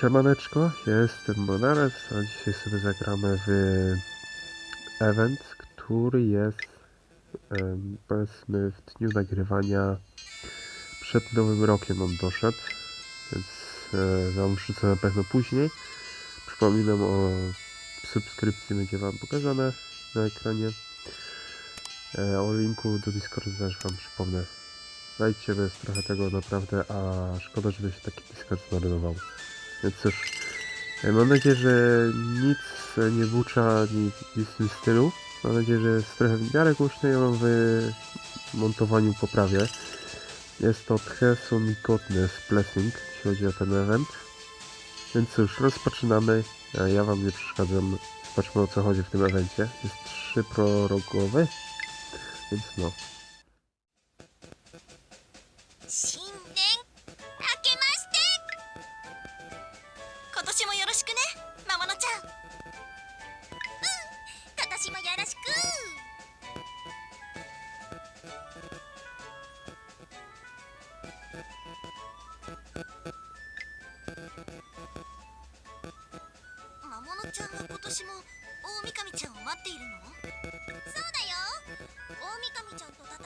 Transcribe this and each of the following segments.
Siemaneczko, jestem Monares, a dzisiaj sobie zagramy w event, który jest powiedzmy w dniu nagrywania przed nowym rokiem on doszedł, więc e, wam wrzucę na pewno później. Przypominam o subskrypcji, będzie wam pokazane na ekranie. E, o linku do Discordu też wam przypomnę. Znajdźcie, bo jest trochę tego naprawdę, a szkoda, żeby się taki Discord zmarnował. Więc cóż, e, mam nadzieję, że nic nie bucza, nic, nic w tym stylu. Mam nadzieję, że jest trochę w miarę głośno, wam w montowaniu poprawię. Jest to Tcheson Godness Blessing, jeśli chodzi o ten event. Więc cóż, rozpoczynamy. Ja wam nie przeszkadzam. Zobaczmy o co chodzi w tym evencie. Jest trzy prorogowy, więc no. 年もよろしくね魔物ちゃん。うん今年もよろしく。魔物ちゃんが今年も大神ちゃんを待っているの？そうだよ。大神ちゃんと戦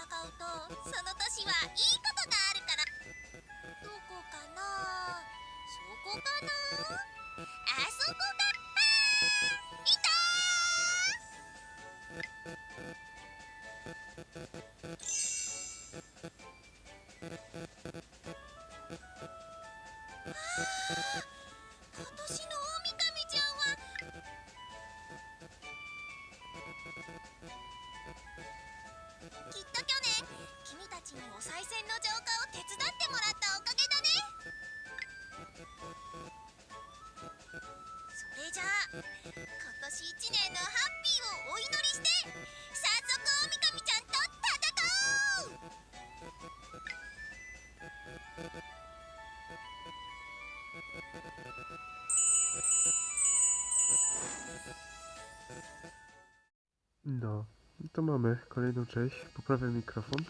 No, to mamy kolejną część. Poprawię mikrofon.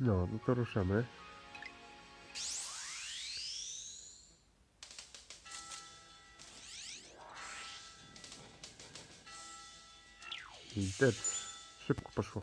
No, no to ruszamy. Dead. Szybko poszło.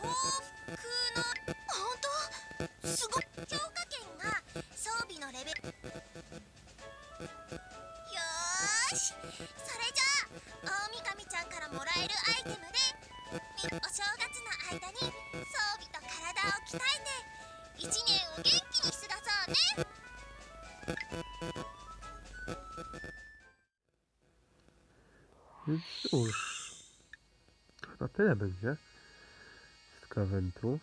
穣と幸福の本当すごい強化圏が装備のレベルよしそれじゃあ大神ちゃんからもらえるアイテムでお正月の間に装備と体を鍛えて一年を元気に過ごそうね cóż. Chyba tyle będzie. Z kawentu.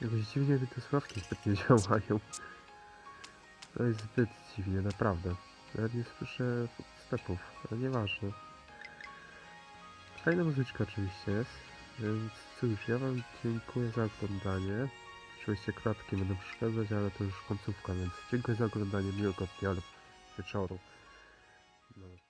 Jakoś dziwnie mi te sławki zbyt nie działają. To jest zbyt dziwnie, naprawdę. Nawet nie słyszę stepów, ale nieważne. Fajna muzyczka oczywiście jest, więc cóż, ja wam dziękuję za oglądanie. Oczywiście klatki będą przeszkadzać, ale to już końcówka, więc dziękuję za oglądanie, miłego dnia lub wieczoru. No.